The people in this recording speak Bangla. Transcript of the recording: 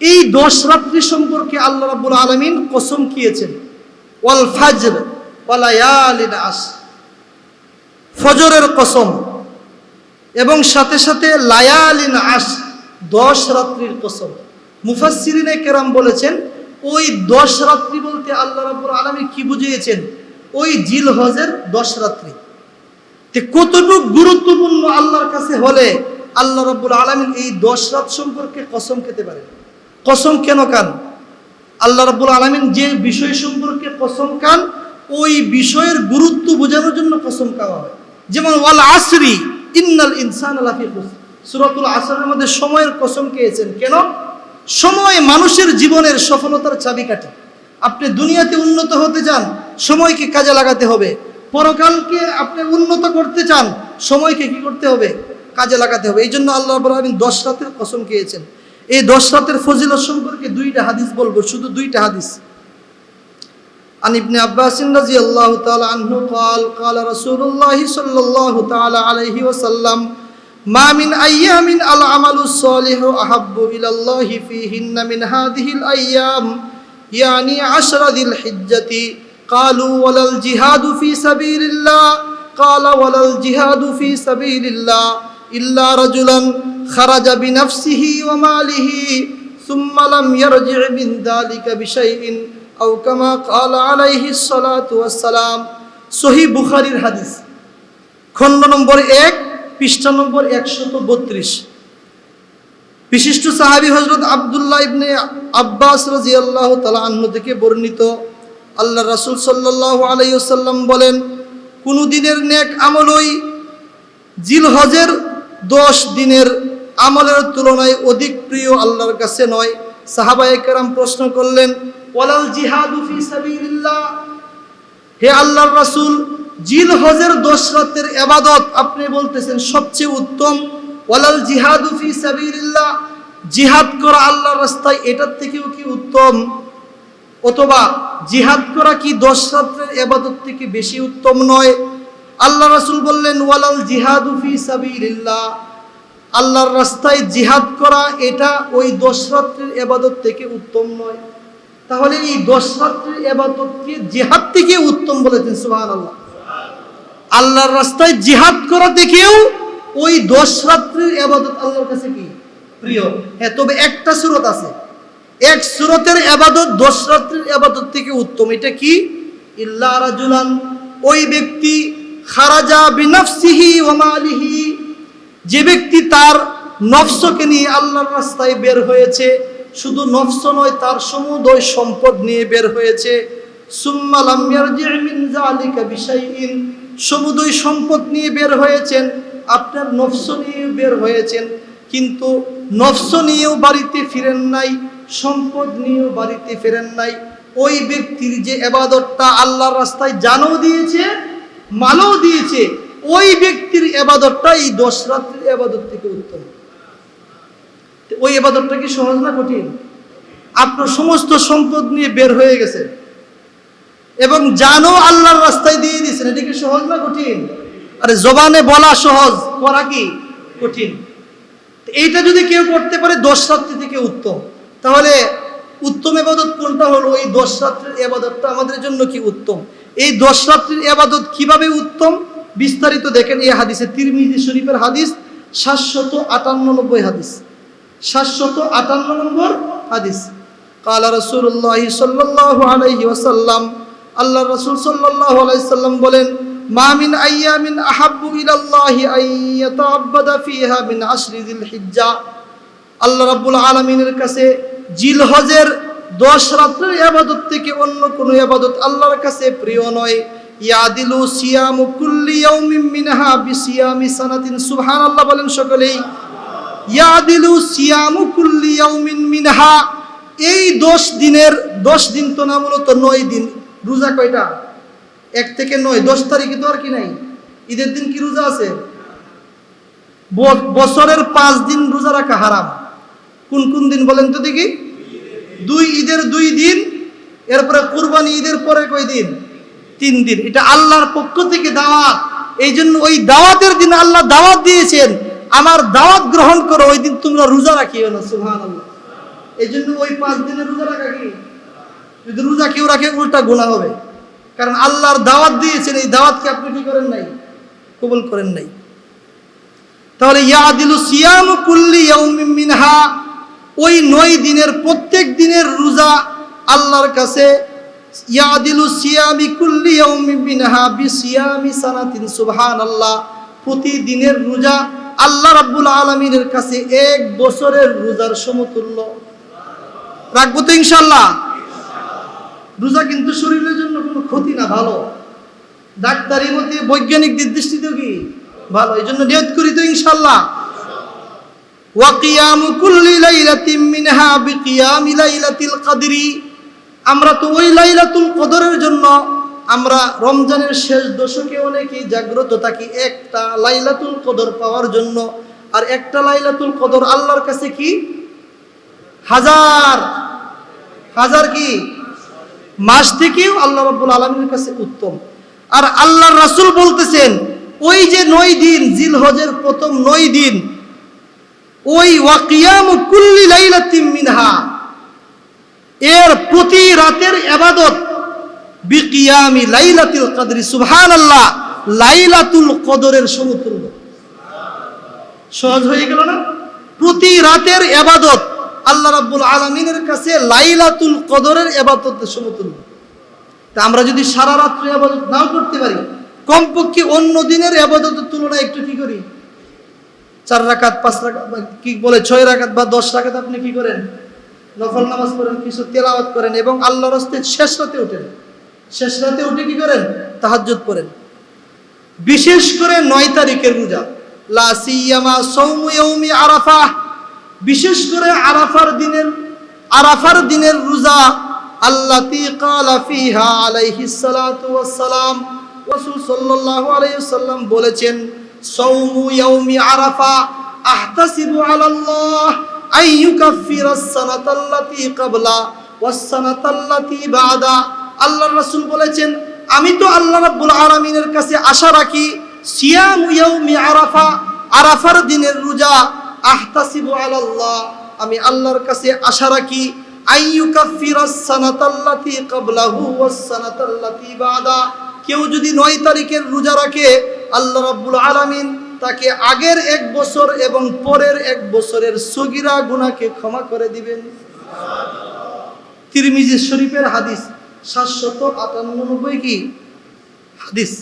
এই দশ রাত্রি সম্পর্কে আল্লাহ রাব্বুল আলামিন কসম খেয়েছেন ওয়াল ফাজর ওয়ালায়ালিন আস ফজরের কসম এবং সাথে সাথে লায়ালিন আস দশ রাত্রির কসম। মুফাসসিরিনে কেরাম বলেছেন, ওই দশ রাত্রি বলতে আল্লাহ রাব্বুল আলামিন কি বুঝিয়েছেন? ওই জিল হজের দশ রাত্রি। কতটুকু গুরুত্বপূর্ণ আল্লাহর কাছে হলে আল্লাহ রাব্বুল আলামিন এই দশ রাত সম্পর্কে কসম খেতে পারেন? কসম কেন কান? আল্লাহ রাব্বুল আলামিন যে বিষয় সম্পর্কে কসম কান, ওই বিষয়ের গুরুত্ব বোঝানোর জন্য কসম খাওয়া হয়। যেমন, ওয়াল আসরি, ইন্নাল ইনসান লাফি খুসর। সূরাতুল আসরের মধ্যে সময়ের কসম খেয়েছেন। কেন? সময় মানুষের জীবনের সফলতার চাবিকাঠি। আপনি দুনিয়াতে উন্নত হতে চান, সময়কে কাজে লাগাতে হবে। পরকালকে আপনি উন্নত করতে চান, সময়কে কি করতে হবে? কাজে লাগাতে হবে। এই জন্য আল্লাহ আলামিন দশ রাতের কসম খেয়েছেন। এই দশ রাতের ফজিলত সম্পর্কে দুইটা হাদিস বলবো শুধু দুইটা হাদিস عن ابن عباس رضي الله تعالى عنه قال قال رسول الله صلى الله تعالى عليه وسلم ما من أيام العمل الصالح أحب إلى الله فيهن من هذه الأيام يعني عشر ذي الحجة قالوا ولا الجهاد في سبيل الله قال ولا الجهاد في سبيل الله إلا رجلا খারাজা বিনাফসিহি ওয়া মালিহি, সুম্মা লাম ইয়ারজি মিন যালিকা বিশাইইন, আও কামা ক্বাল আলাইহি সালাতু সহি বুখারীর হাদিস। খণ্ড নম্বর এক, পৃষ্ঠা নম্বর একশত বত্রিশ। বিশিষ্ট সাহাবি হজরত আবদুল্লাহ ইবনে আব্বাস রাজি আল্লাহ তালা আহ্ন থেকে বর্ণিত আল্লাহ রাসুল সাল্লাহ আলাইসাল্লাম বলেন কোনো দিনের নেক আমলই জিল হজের দশ দিনের আমলের তুলনায় অধিক প্রিয় আল্লাহর কাছে নয়। সাহাবায়ে কেরাম প্রশ্ন করলেন, ওয়ালাল জিহাদু ফি সাবিলিল্লাহ? হে আল্লাহর রাসূল জিল হজের দশ রাতের এবাদত আপনি বলতেছেন সবচেয়ে উত্তম। ওয়ালাল জিহাদু ফি সাবিলিল্লাহ? জিহাদ করা আল্লাহর রাস্তায় এটার থেকেও কি উত্তম? অথবা জিহাদ করা কি দশ রাত্রের এবাদত থেকে বেশি উত্তম নয়? আল্লাহ রাসূল বললেন, ওয়ালাল জিহাদু ফি সাবিলিল্লাহ। আল্লাহর রাস্তায় জিহাদ করা, এটা ওই দশ রাত্রের এবাদত থেকে উত্তম নয়। তাহলে এই দশ রাত্রের এবাদতকে জিহাদ থেকে উত্তম বলেছেন সুবহান আল্লাহ আল্লাহর রাস্তায় জিহাদ করা থেকেও ওই দশ এবাদত আল্লাহর কাছে কি? প্রিয়। হ্যাঁ তবে একটা সুরত আছে। এক সুরতের এবাদত দশ এবাদত থেকে উত্তম। এটা কি? ইল্লা রাজুলান, ওই ব্যক্তি খারাজা বিনাফসিহি ওয়া মালিহি যে ব্যক্তি তার নফসকে নিয়ে আল্লাহর রাস্তায় বের হয়েছে, শুধু নফস নয়, তার সমুদয় সম্পদ নিয়ে বের হয়েছে। সমুদয় সম্পদ নিয়ে বের হয়েছেন, আপনার নফস নিয়ে বের হয়েছেন। কিন্তু নফস নিয়েও বাড়িতে ফিরেন নাই, সম্পদ নিয়েও বাড়িতে ফেরেন নাই। ওই ব্যক্তির যে এবাদতটা আল্লাহর রাস্তায় জানও দিয়েছে, মালও দিয়েছে ওই ব্যক্তির এবাদতটা এই দশ রাত্রির এবাদত থেকে উত্তম। ওই এবাদতটা কি সহজ না কঠিন? আপনার সমস্ত সম্পদ নিয়ে বের হয়ে গেছে। এবং জানো আল্লাহর রাস্তায় দিয়ে দিয়েছেন, এটা কি সহজ না কঠিন? আরে জবানে বলা সহজ, করা কি কঠিন? এইটা যদি কেউ করতে পারে দশ রাত্রি থেকে উত্তম। তাহলে উত্তম এবাদত কোনটা হলো? এই দশ রাত্রির এবাদতটা আমাদের জন্য কি উত্তম? এই দশ রাত্রির এবাদত কীভাবে উত্তম? বিস্তারিত দেখেন এই হাদিসে তিরমিজি শরীফের হাদিস, সাতশত আটান্ন নব্বই হাদিস। সাতশত আটান্ন নম্বর হাদিস। কালা রসুল্লাহ সাল্লাহ আলাইহি ওয়াসাল্লাম আল্লাহ রসুল সাল্লাহ আলাইসাল্লাম বলেন মামিন আইয়ামিন আহাব্বু ইলাল্লাহি আইয়াতাআব্বাদা ফিহা মিন আশরি যিল হিজ্জা আল্লাহ রাব্বুল আলামিনের কাছে জিল হজের দশ রাত্রের ইবাদত থেকে অন্য কোনো ইবাদত আল্লাহর কাছে প্রিয় নয়। ইয়াদিলু সিয়ামু কুল্লি ইয়াউমিন মিনহা বিসিয়ামি সানাতিন। সুবহানাল্লাহ বলেন সকলেই, ইয়াদিলু সিয়ামু কুল্লি ইয়াউমিন মিনহা। এই দশ দিনের, দশ দিন তো না মূলত নয় দিন। রোজা কয়টা? এক থেকে নয়। দশ তারিখে তো আর কি নাই। ঈদের দিন কি রোজা আছে? বছরের পাঁচ দিন রোজা রাখা হারাম। কোন কোন দিন বলেন তো দেখি? দুই ঈদের দুই দিন, এরপরে কুরবানি ঈদের পরে কয় দিন? তিন দিন। এটা আল্লাহর পক্ষ থেকে দাওয়াত। এই জন্য ওই দাওয়াতের দিন আল্লাহ দাওয়াত দিয়েছেন। আমার দাওয়াত গ্রহণ করো, ওই দিন তোমরা রোজা রাখিও না সুহান এই জন্য ওই পাঁচ দিনের রোজা রাখা কি? যদি রোজা কেউ রাখে, উল্টা গুণা হবে। কারণ আল্লাহর দাওয়াত দিয়েছেন, এই দাওয়াতকে আপনি কি করেন নাই? কবুল করেন নাই। তাহলে ইয়াদিলু সিয়াম কুল্লি মিনহা, ওই নয় দিনের, প্রত্যেক দিনের রোজা আল্লাহর কাছে ইয়াদিলু সিয়ামি কুল্লি মিনহা বিসিয়ামি সানাতিন, সুবহানাল্লাহ। প্রতিদিনের রোজা আল্লাহ রাব্বুল আলামিনের কাছে এক বছরের রোজার সমতুল্য। রাখব তো ইনশাল্লাহ রোজা কিন্তু শরীরের জন্য কোনো ক্ষতি না, ভালো। ডাক্তারি মতে বৈজ্ঞানিক দৃষ্টিতেও কি ভালো? এই জন্য নিয়ত করি তো ইনশাল্লাহ ওয়াকিয়ামু কুল্লি লাইলাতিন মিনহা বিকিয়ামি লাইলাতিল কদরি। আমরা তো ওই লাইলাতুল কদরের জন্য আমরা রমজানের শেষ দশকে অনেকেই জাগ্রত থাকি একটা লাইলাতুল কদর পাওয়ার জন্য। আর একটা লাইলাতুল কদর আল্লাহর কাছে কি? হাজার। হাজার কি? মাস থেকেও আল্লাহ রাব্বুল আলমীর কাছে উত্তম। আর আল্লাহর রাসূল বলতেছেন, ওই যে নয় দিন জিল হজের প্রথম নয় দিন, ওই ওয়াকিয়াম কুল্লি লাইলাতিম মিনহা। এর প্রতি রাতের এবাদত। বিকিয়ামি লাইলাতুল কদরি, সুবহানাল্লাহ, লাইলাতুল কদরের সমতুল্য। সহজ হয়ে গেল না? প্রতি রাতের এবাদত আল্লাহ রাব্বুল আলমিনের কাছে লাইলাতুল কদরের এবাদতের সমতুল্য। তা আমরা যদি সারা রাত্রি আবাদত নাও করতে পারি, কমপক্ষে অন্য দিনের আবাদতের তুলনায় একটু কি করি? চার রাকাত, পাঁচ রাকাত কি বলে ছয় রাকাত বা দশ রাকাত আপনি কি করেন? নফল নামাজ পড়েন, কিছু তেলাওয়াত করেন এবং আল্লাহর হস্তে শেষ রাতে ওঠেন শেষ রাতে উঠে কি করেন? তাহাজ্জুদ করেন বিশেষ করে নয় তারিখের রোজা। লা সিয়ামা সৌমু আরাফা। বিশেষ করে আরাফার দিনের আরাফার দিনের রোজা আল্লাতি কালা ফিহা আলাইহিস সালাতু ওয়াস সালাম রাসূল সাল্লাল্লাহু আলাইহি ওয়াসাল্লাম বলেছেন, সৌমু ইয়াউমি আরাফা, আহতাসিবু আলাল্লাহ। আল্লাহর রাসূল বলেছেন, আমি তো আল্লাহ রাব্বুল আলামিনের কাছে আশা রাখি আরাফা, আরাফার দিনের রোজা, আহতাসিবু আলাল্লাহ। আমি আল্লাহর কাছে আশা রাখি কেউ যদি নয় তারিখের রোজা রাখে, আল্লাহ রাব্বুল আলামিন তাকে আগের এক বছর এবং পরের এক বছরের সগিরা গুনাকে ক্ষমা করে দিবেন। তিরমিজি শরীফের হাদিস সাতশত আটানব্বই কি? হাদিস।